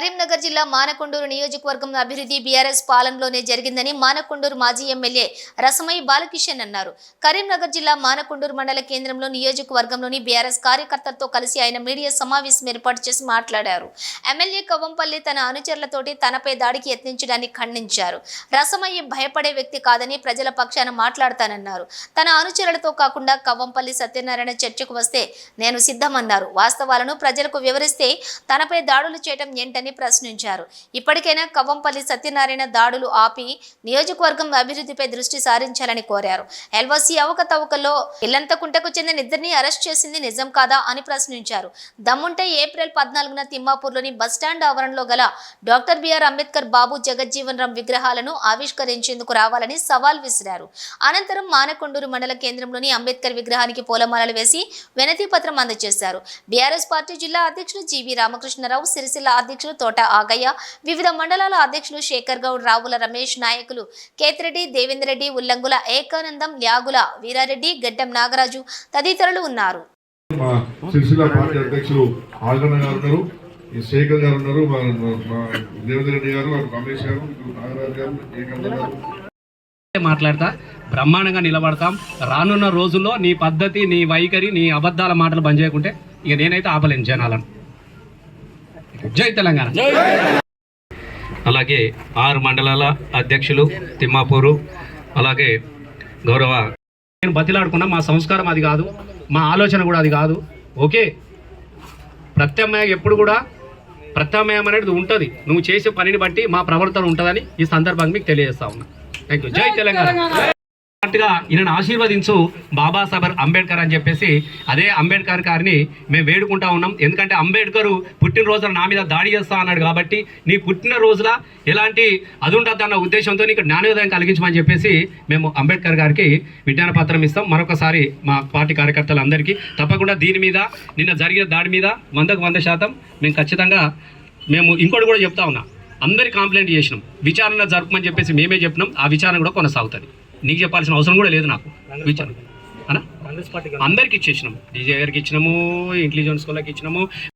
కరీంనగర్ జిల్లా మానకొండూరు నియోజకవర్గం అభివృద్ధి బీఆర్ఎస్ పాలనలోనే జరిగిందని మానకొండూరు మాజీ ఎమ్మెల్యే రసమయ్య బాలకిషన్ అన్నారు. కరీంనగర్ జిల్లా మానకొండూరు మండల కేంద్రంలో నియోజకవర్గంలోని బీఆర్ఎస్ కార్యకర్తలతో కలిసి ఆయన మీడియా సమావేశం ఏర్పాటు చేసి మాట్లాడారు. ఎమ్మెల్యే కవ్వంపల్లి తన అనుచరులతోటి తనపై దాడికి యత్నించడాన్ని ఖండించారు. రసమయ్య భయపడే వ్యక్తి కాదని ప్రజల పక్షాన మాట్లాడతానన్నారు. తన అనుచరులతో కాకుండా కవ్వంపల్లి సత్యనారాయణ చర్చకు వస్తే నేను సిద్ధమన్నారు. వాస్తవాలను ప్రజలకు వివరిస్తే తనపై దాడులు చేయడం ఏంటని ప్రశ్నించారు. ఇప్పటికైనా కవ్వంపల్లి సత్యనారాయణ దాడులు ఆపి నియోజకవర్గం అభివృద్ధిపై దృష్టి సారించాలని కోరారు. ఎల్వసి అవకతవకలో ఇల్లంతకుంటకు చెందిన ఇద్దరిని అరెస్ట్ చేసింది నిజం కాదా అని ప్రశ్నించారు. దమ్ముంటే ఏప్రిల్ పద్నాలుగున తిమ్మాపూర్లోని బస్టాండ్ ఆవరణలో గల doctor B R Ambedkar Babu Jagjivan Ram విగ్రహాలను ఆవిష్కరించేందుకు రావాలని సవాల్ విసిరారు. అనంతరం మానకొండూరు మండల కేంద్రంలోని అంబేద్కర్ విగ్రహానికి పూలమాలలు వేసి వినతి పత్రం అందజేశారు. బీఆర్ఎస్ పార్టీ జిల్లా అధ్యక్షుడు జీవీ రామకృష్ణరావు సిరిసిల్ల అధ్యక్షుడు తోట ఆగయ్య. వివిధ మండలాల అధ్యక్షులు శేఖర్ గౌడ్ రావుల రమేష్ నాయకులు కేతిరెడ్డి దేవేంద్రెడ్డి ఉల్లంగుల ఏకానందం ల్యాగుల వీరారెడ్డి గడ్డం నాగరాజు తదితరులు ఉన్నారు. శేఖర్ గారు ఉన్నారు. మా మా దేవేంద్ర రెడ్డి గారు రమేష్ గారు నాగరాజు గారు మాట్లాడతా. బ్రహ్మాండంగా నిలబడతాం. రానున్న రోజుల్లో నీ పద్ధతి నీ వైఖరి నీ అబద్ధాల మాటలు బంద్ చేయకుంటే ఇక నేనైతే ఆపలేను జనాలను. జై తెలంగాణ. అలాగే ఆరు మండలాల అధ్యక్షులు తిమ్మాపూరు అలాగే గౌరవ నేను బతిలాడుకున్నా మా సంస్కారం అది కాదు మా ఆలోచన కూడా అది కాదు. ఓకే? ప్రత్యామ్నాయం ఎప్పుడు కూడా ప్రత్యామ్నాయం అనేది ఉంటుంది. నువ్వు చేసే పనిని బట్టి మా ప్రవర్తన ఉంటుందని ఈ సందర్భంగా మీకు తెలియజేస్తా ఉన్నా. థ్యాంక్ యూ జై తెలంగాణ. అన్నట్టుగా ఈయనను ఆశీర్వదించు బాబాసాహెబ్ అంబేద్కర్ అని చెప్పేసి అదే అంబేద్కర్ గారిని మేము వేడుకుంటా ఉన్నాం. ఎందుకంటే అంబేద్కర్ పుట్టినరోజున నా మీద దాడి చేస్తా అన్నాడు కాబట్టి నీ పుట్టినరోజుల ఎలాంటి అది ఉంటుంది అన్న ఉద్దేశంతో నీకు జ్ఞానోదయం కలిగించమని చెప్పేసి మేము అంబేద్కర్ గారికి విజ్ఞాన పత్రం ఇస్తాం. మరొకసారి మా పార్టీ కార్యకర్తలందరికీ తప్పకుండా దీని మీద నిన్న జరిగిన దాడి మీద వందకు వంద శాతం మేము ఖచ్చితంగా మేము ఇంకోటి కూడా చెప్తా ఉన్నాం. అందరి కంప్లైంట్ చేసినాం. విచారణ జరపమని చెప్పేసి మేమే చెప్పినాం. ఆ విచారణ కూడా కొనసాగుతుంది. నీకు చెప్పాల్సిన అవసరం కూడా లేదు నాకు. అందరికి ఇచ్చేసినాం. డీజే గారికి ఇచ్చినాము ఇంటెలిజెన్స్ వాళ్ళకి ఇచ్చినాము.